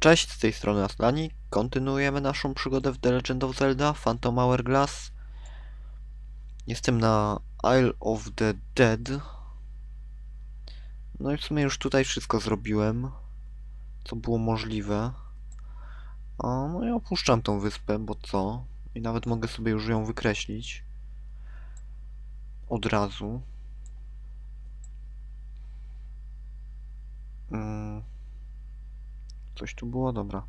Cześć, z tej strony Aslani. Kontynuujemy naszą przygodę w The Legend of Zelda Phantom Hourglass. Jestem na Isle of the Dead. No i w sumie już tutaj wszystko zrobiłem, co było możliwe. O, no i opuszczam tą wyspę, bo co? I nawet mogę sobie już ją wykreślić. Od razu. Coś tu było? Dobra.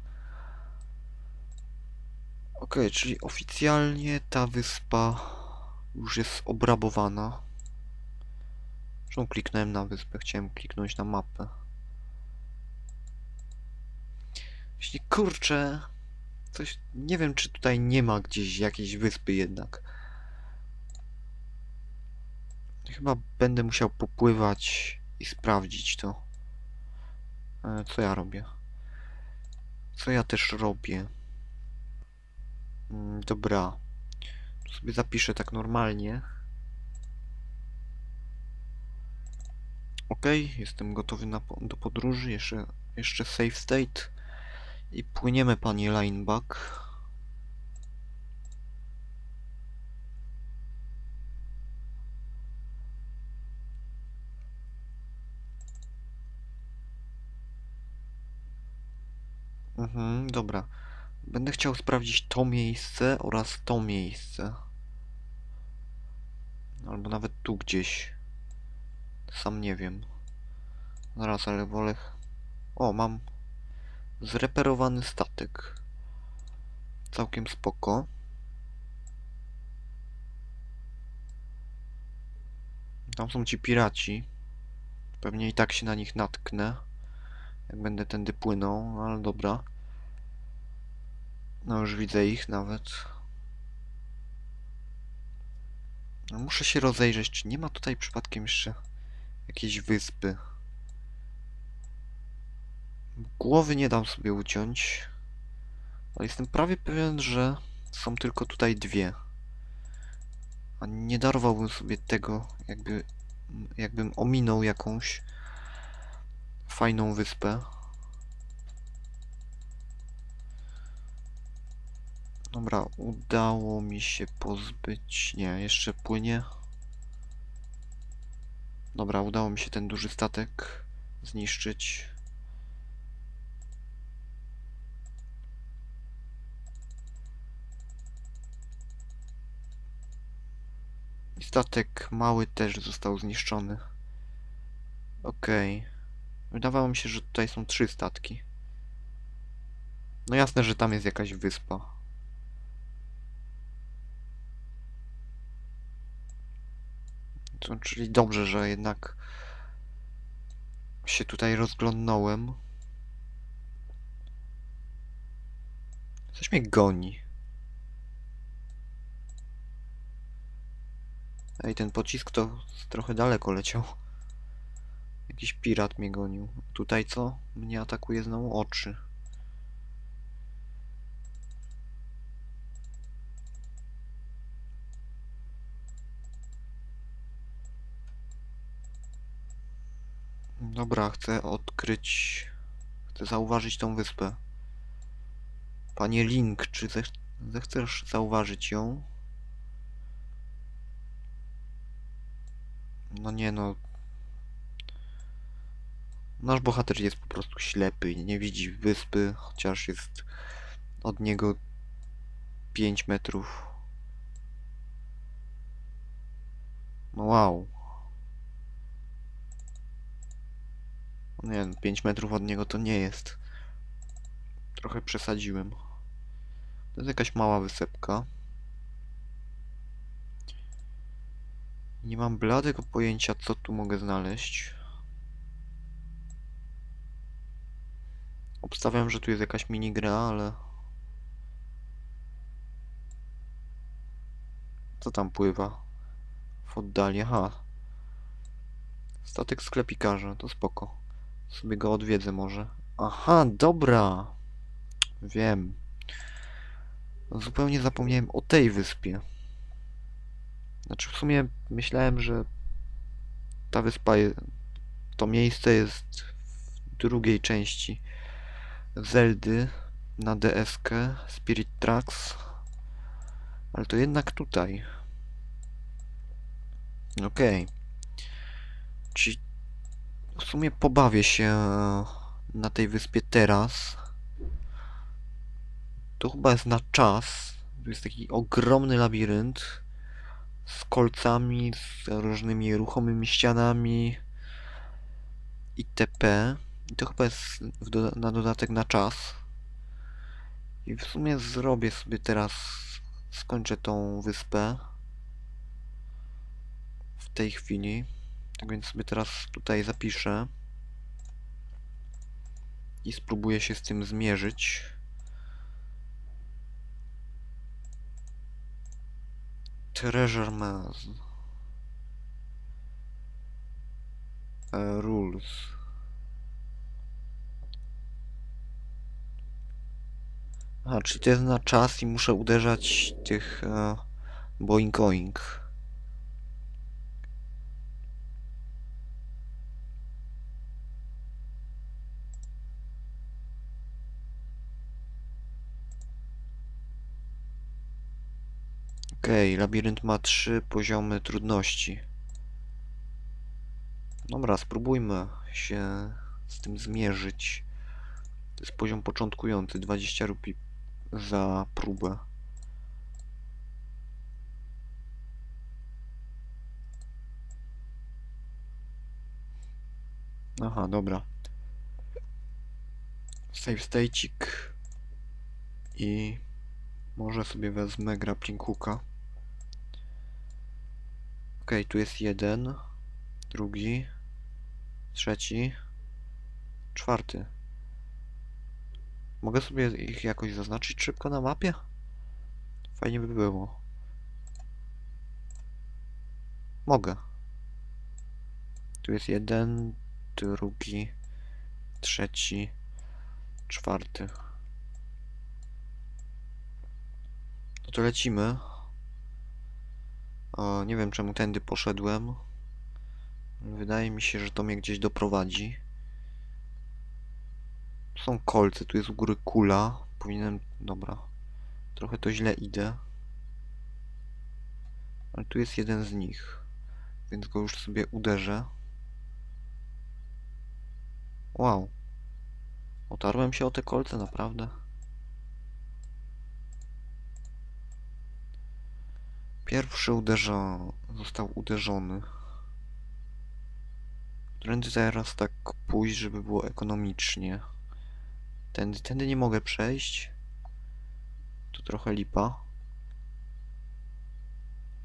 Okej, czyli oficjalnie ta wyspa już jest obrabowana. Zresztą kliknąłem na wyspę, chciałem kliknąć na mapę. Jeśli kurczę, coś, nie wiem czy tutaj nie ma gdzieś jakiejś wyspy jednak. Chyba będę musiał popływać i sprawdzić to. E, Co ja robię? Co ja też robię? Mm, Dobra. Tu sobie zapiszę tak normalnie. Ok, jestem gotowy na, do podróży. Jeszcze, jeszcze save state. I płyniemy, panie lineback. Mhm, dobra. Będę chciał sprawdzić to miejsce oraz to miejsce. Albo nawet tu gdzieś. Sam nie wiem. Zaraz, ale wolę... O, mam zreperowany statek. Całkiem spoko. Tam są ci piraci. Pewnie i tak się na nich natknę. Jak będę tędy płynął, ale dobra. No już widzę ich nawet. No, muszę się rozejrzeć, czy nie ma tutaj przypadkiem jeszcze jakiejś wyspy. Głowy nie dam sobie uciąć. Ale jestem prawie pewien, że są tylko tutaj dwie. A nie darowałbym sobie tego, jakby, jakbym ominął jakąś fajną wyspę. Dobra, udało mi się pozbyć. Nie, jeszcze płynie. Dobra, udało mi się ten duży statek zniszczyć. I statek mały też został zniszczony. Okej. Wydawało mi się, że tutaj są trzy statki. No jasne, że tam jest jakaś wyspa. To, czyli dobrze, że jednak się tutaj rozglądnąłem. Coś mnie goni. Ej, ten pocisk to trochę daleko leciał. Jakiś pirat mnie gonił. Tutaj co? Mnie atakuje znowu oczy. Dobra, chcę odkryć. Chcę zauważyć tą wyspę. Panie Link, czy zech zechcesz zauważyć ją? No nie no. Nasz bohater jest po prostu ślepy i nie widzi wyspy, chociaż jest od niego 5 metrów. No wow. Nie, no, 5 metrów od niego to nie jest. Trochę przesadziłem. To jest jakaś mała wysepka. Nie mam bladego pojęcia, co tu mogę znaleźć. Obstawiam, że tu jest jakaś minigra, ale... Co tam pływa? W oddali, aha. Statek sklepikarza, to spoko. Sobie go odwiedzę może. Aha, dobra. Wiem. Zupełnie zapomniałem o tej wyspie. Znaczy w sumie myślałem, że ta wyspa, je, to miejsce jest w drugiej części Zeldy na DS-kę, Spirit Tracks. Ale to jednak tutaj. Okej. Czyli w sumie pobawię się na tej wyspie teraz. To chyba jest na czas. Tu jest taki ogromny labirynt z kolcami, z różnymi ruchomymi ścianami itp. I to chyba jest na dodatek na czas. I w sumie zrobię sobie teraz, skończę tą wyspę w tej chwili. Tak więc sobie teraz tutaj zapiszę i spróbuję się z tym zmierzyć. Treasure Maze. E, rules. A, czyli to jest na czas i muszę uderzać tych e, boing oing. Okej, labirynt ma trzy poziomy trudności. Dobra, spróbujmy się z tym zmierzyć. To jest poziom początkujący, 20 rupii za próbę. Aha, dobra. Save state'ik i może sobie wezmę grappling hooka. Okej, tu jest jeden, drugi, trzeci, czwarty. Mogę sobie ich jakoś zaznaczyć szybko na mapie? Fajnie by było. Mogę. Tu jest jeden, drugi, trzeci, czwarty. No to lecimy. O, nie wiem czemu tędy poszedłem. Wydaje mi się, że to mnie gdzieś doprowadzi. Są kolce, tu jest u góry kula. Powinienem... Dobra. Trochę to źle idę. Ale tu jest jeden z nich. Więc go już sobie uderzę. Wow. Otarłem się o te kolce, naprawdę. Pierwszy uderza... został uderzony. Tędy teraz tak pójść, żeby było ekonomicznie. Tędy, tędy nie mogę przejść. To trochę lipa.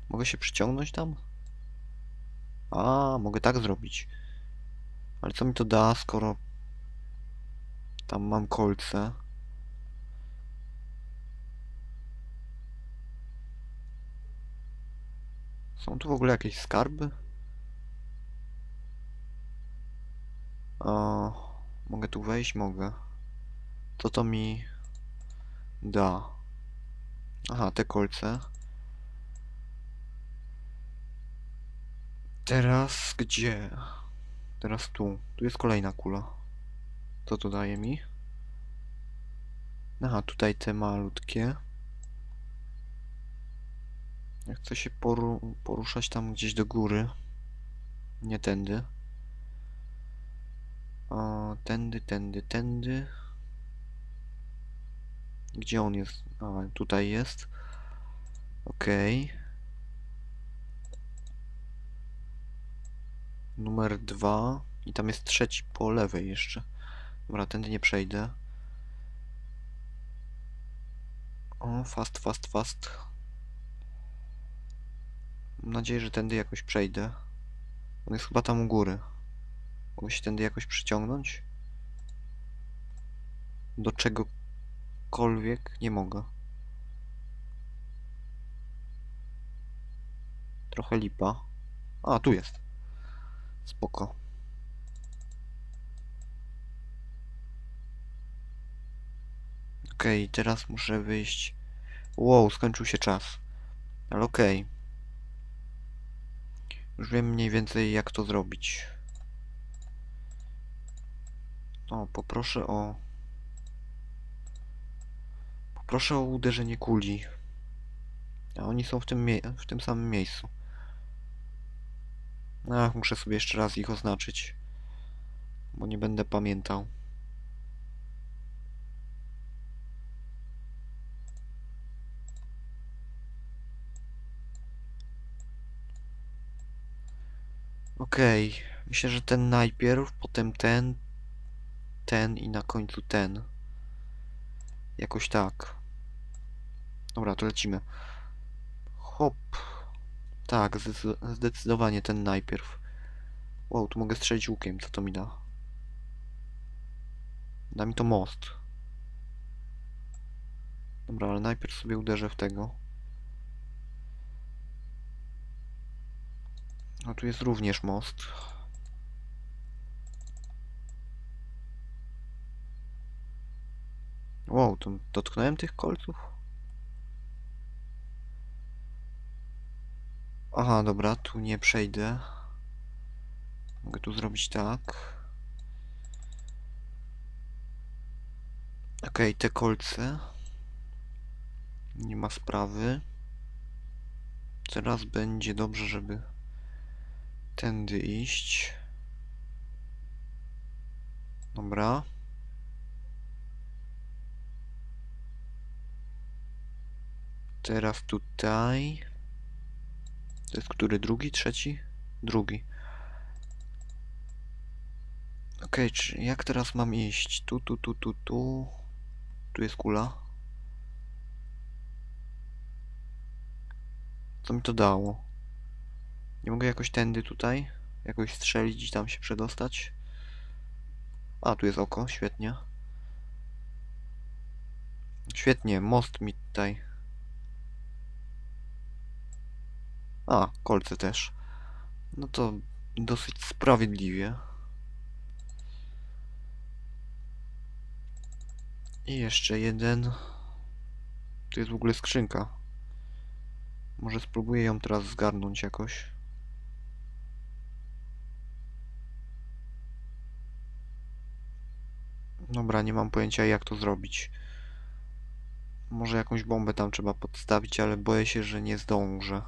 Mogę się przyciągnąć tam? A, mogę tak zrobić. Ale co mi to da, skoro tam mam kolce? Są tu w ogóle jakieś skarby? O, mogę tu wejść? Mogę. Co to mi da? Aha, te kolce. Teraz gdzie? Teraz tu. Tu jest kolejna kula. Co to daje mi? Aha, tutaj te malutkie. Ja chcę się poru poruszać tam gdzieś do góry. Nie tędy. O, tędy, tędy, tędy. Gdzie on jest? A, tutaj jest. Okej. Numer dwa. I tam jest trzeci po lewej jeszcze. Dobra, tędy nie przejdę. O, fast, fast, fast. Mam nadzieję, że tędy jakoś przejdę. On jest chyba tam u góry. Mogę się tędy jakoś przyciągnąć? Do czegokolwiek? Nie mogę. Trochę lipa. A, tu jest. Spoko. Okej, teraz muszę wyjść. Wow, skończył się czas. Ale okej. Już wiem mniej więcej jak to zrobić. O, poproszę o Proszę o uderzenie kuli. A oni są w tym, w tym samym miejscu. Ach, muszę sobie jeszcze raz ich oznaczyć. Bo nie będę pamiętał. Okej, myślę, że ten najpierw, potem ten, ten i na końcu ten. Jakoś tak. Dobra, to lecimy. Hop. Tak, zdecy- zdecydowanie ten najpierw. Wow, tu mogę strzelić łukiem, co to mi da? Da mi to most. Dobra, ale najpierw sobie uderzę w tego. No tu jest również most. Wow, to dotknąłem tych kolców? Aha, dobra, tu nie przejdę. Mogę tu zrobić tak. Okej, te kolce. Nie ma sprawy. Teraz będzie dobrze, żeby tędy iść. Dobra. Teraz tutaj. To jest który? Drugi? Trzeci? Drugi. Okej, czy jak teraz mam iść? Tu, tu, tu, tu, tu. Tu jest kula. Co mi to dało? Nie mogę jakoś tędy tutaj? Jakoś strzelić i tam się przedostać? A, tu jest oko, świetnie. Świetnie, most mi tutaj. A, kolce też. No to dosyć sprawiedliwie. I jeszcze jeden. Tu jest w ogóle skrzynka. Może spróbuję ją teraz zgarnąć jakoś. Dobra, nie mam pojęcia jak to zrobić. Może jakąś bombę tam trzeba podstawić, ale boję się, że nie zdążę.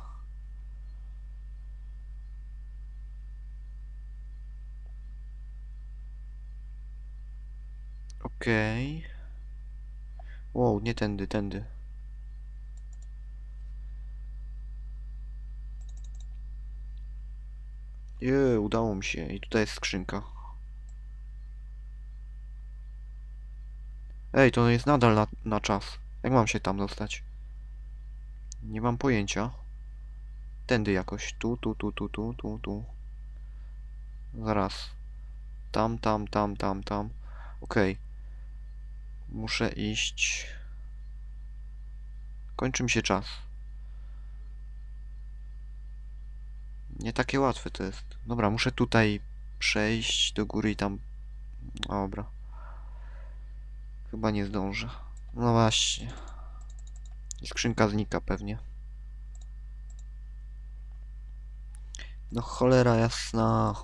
Okej. Wow, nie tędy, tędy. Je, udało mi się. I tutaj jest skrzynka. Ej, to jest nadal na, na czas. Jak mam się tam dostać? Nie mam pojęcia. Tędy jakoś. Tu, tu, tu, tu, tu, tu, tu. Zaraz. Tam, tam, tam, tam, tam. Okej. Muszę iść. Kończy mi się czas. Nie takie łatwe to jest. Dobra, muszę tutaj przejść do góry i tam. Dobra. Chyba nie zdążę. No właśnie. I skrzynka znika pewnie. No cholera jasna.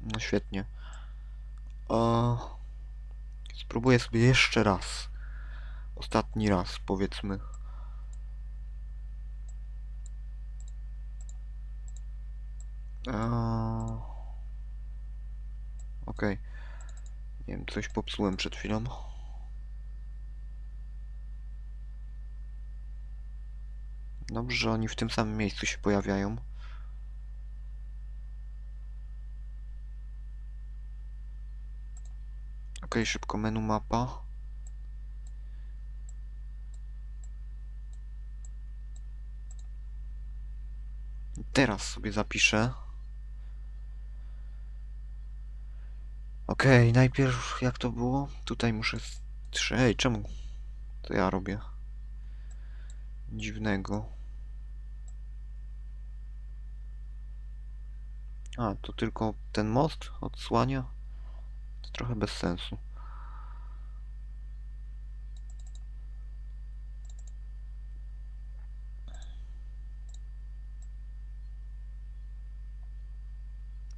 No świetnie. O, spróbuję sobie jeszcze raz. Ostatni raz, powiedzmy. Eee, Okej. Nie wiem, coś popsułem przed chwilą. Dobrze, że oni w tym samym miejscu się pojawiają. Okej, szybko menu mapa. Teraz sobie zapiszę. Okej, najpierw jak to było? Tutaj muszę... Ej, czemu? To ja robię. Dziwnego. A, to tylko ten most odsłania? To trochę bez sensu.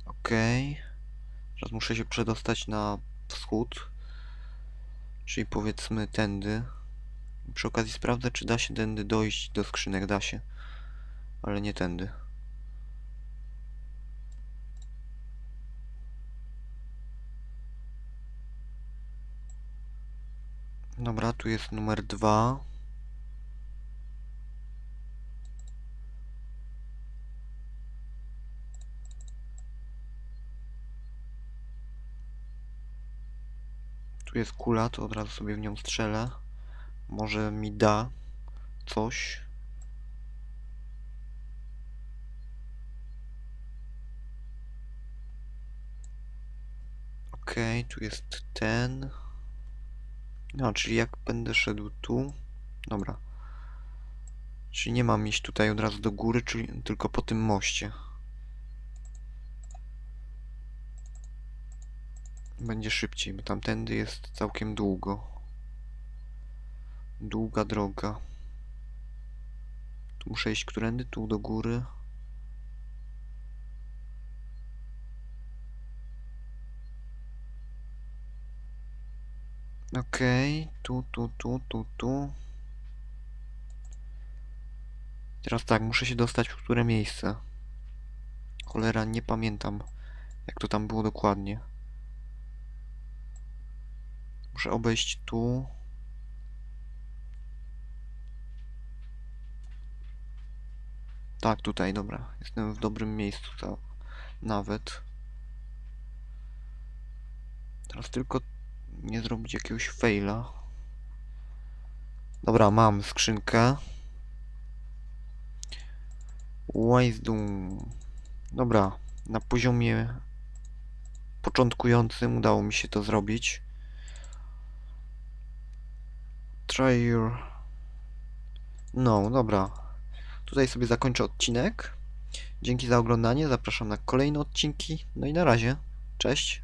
Okej. Teraz muszę się przedostać na wschód. Czyli powiedzmy tędy. Przy okazji sprawdzę, czy da się tędy dojść do skrzynek. Da się. Ale nie tędy. Dobra, tu jest numer dwa. Jest kula, to od razu sobie w nią strzelę. Może mi da coś. Okej, tu jest ten. No, czyli jak będę szedł tu. Dobra. Czyli nie mam iść tutaj od razu do góry, czyli tylko po tym moście. Będzie szybciej, bo tamtędy jest całkiem długo. Długa droga. Tu muszę iść którędy? Tu do góry. Okej, tu, tu, tu, tu, tu. Teraz tak, muszę się dostać w które miejsce. Cholera, nie pamiętam, jak to tam było dokładnie. Muszę obejść tu. Tak, tutaj, dobra. Jestem w dobrym miejscu, ta, nawet. Teraz tylko nie zrobić jakiegoś faila. Dobra, mam skrzynkę. Wisdom. Dobra, na poziomie początkującym udało mi się to zrobić. Try your... No, dobra. Tutaj sobie zakończę odcinek. Dzięki za oglądanie, zapraszam na kolejne odcinki. No i na razie. Cześć.